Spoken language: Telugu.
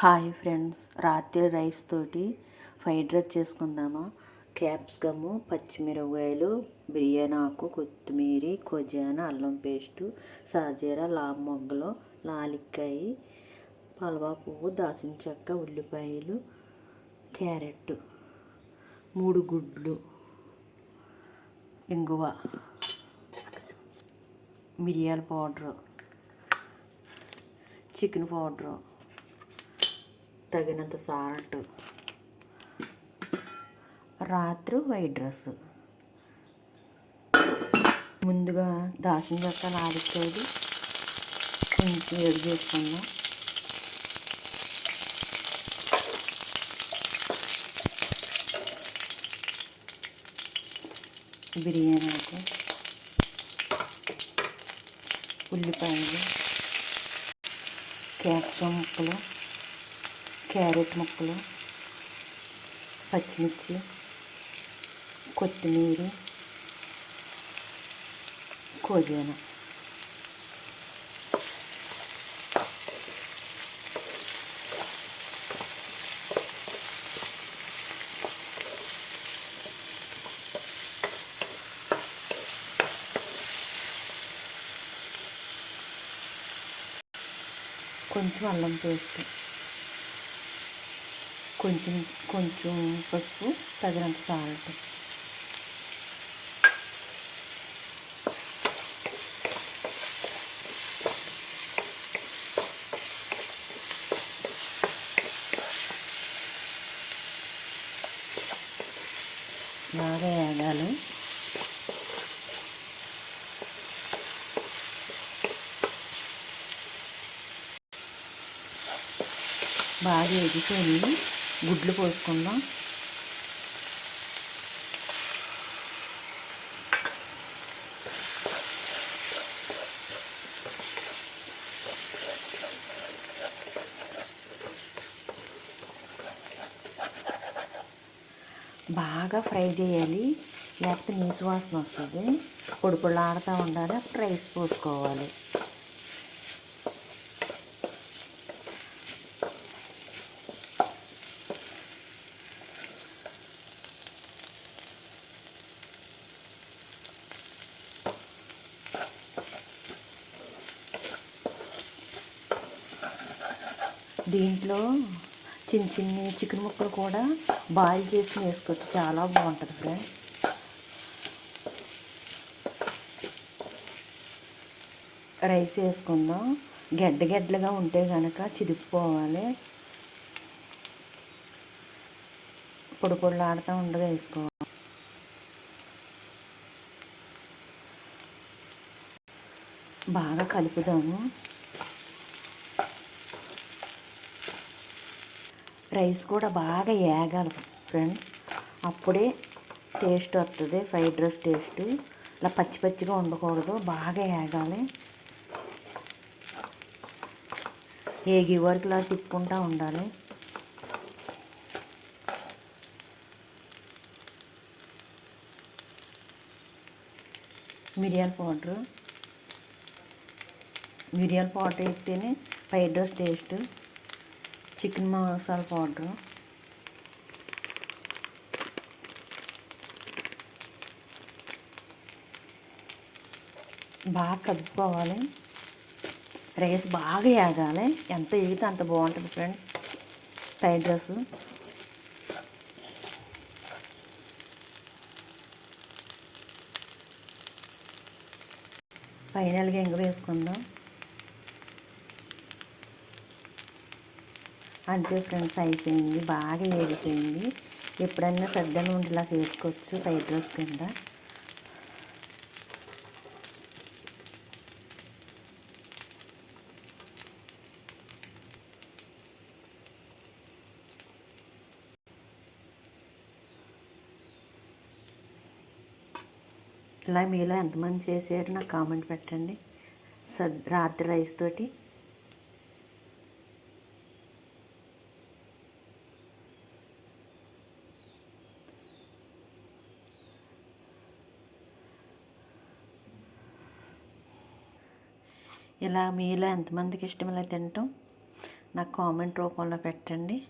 హాయ్ ఫ్రెండ్స్ రాత్రి రైస్ తోటి ఫ్రైడ్ రైస్ చేసుకుందామా? క్యాప్సికము పచ్చిమిరపకాయలు బిర్యానీ ఆకు కొత్తిమీర కొజాన అల్లం పేస్టు సాజీర లామ్ మొగ్గలు లాలిక్కాయ పల్వా పువ్వు దాచిన చెక్క ఉల్లిపాయలు క్యారెట్ మూడు గుడ్లు ఇంగువ మిరియాల పౌడరు చికెన్ పౌడరు. తగినంత సాల్ట్. రాత్రి వైట్ డ్రెస్. ముందుగా దాచిన చెక్క నాలుగు కొంచెం వేడి చేసుకుందాం. బిర్యానీ అయితే. ఉల్లిపాయలు. క్యాప్సికం ముక్కలు. క్యారెట్ ముక్కలు పచ్చిమిర్చి కొత్తిమీర కోజాన కొంచెం అల్లం పేస్ట్. కొంచెం కొంచెం పసుపు తగినంత సాల్ట్. బాగా వేగాలి. బాగా ఎదుగుతుంది గుడ్లు పోసుకుందాం. బాగా ఫ్రై చేయాలి. లేకపోతే నీసు వాసన వస్తుంది. పొడి ఆడుతూ ఉండాలి. అప్పుడు రైస్ పోసుకోవాలి. దీంట్లో చిన్న చిన్ని చికెన్ ముక్కలు కూడా బాయిల్ చేసి వేసుకోవచ్చు. చాలా బాగుంటుంది ఫ్రెండ్ రైస్ వేసుకుందాం. గడ్డగడ్డలుగా ఉంటే కనుక చిదిగిపోవాలి పొడి పొడిలాడుతూ ఉండగా వేసుకోవాలి. బాగా కలుపుదాము. రైస్ కూడా బాగా వేగాలి ఫ్రెండ్స్ అప్పుడే టేస్ట్ వస్తుంది ఫ్రైడ్ రైస్ టేస్ట్ ఇలా పచ్చి పచ్చిగా ఉండకూడదు బాగా వేగాలి ఏగి వరకు ఇలా తిప్పుకుంటూ ఉండాలి. మిరియాల పౌడరు. మిరియాల పౌడర్ వేస్తేనే fried rice taste chicken masala powder. బాగా కలుపుకోవాలి. రైస్ బాగా వేగాలి ఎంత వేగితే అంత బాగుంటుంది ఫ్రెండ్. Fried rice. ఫైనల్గా ఇంక వేసుకుందాం. అంతే ఫ్రెండ్స్ అయిపోయింది. బాగా ఏగిపోయింది ఎప్పుడైనా సద్ద నుండి ఇలా చేసుకోవచ్చు ఫ్రైడ్ రైస్ కింద. ఇలా మీలో ఎంతమంది చేశారు నాకు కామెంట్ పెట్టండి. సద్ రాత్రి రైస్ తోటి ఇలా మీలో ఎంతమందికి ఇష్టం ఇలా తినటం? నాకు కామెంట్ రూపంలో పెట్టండి.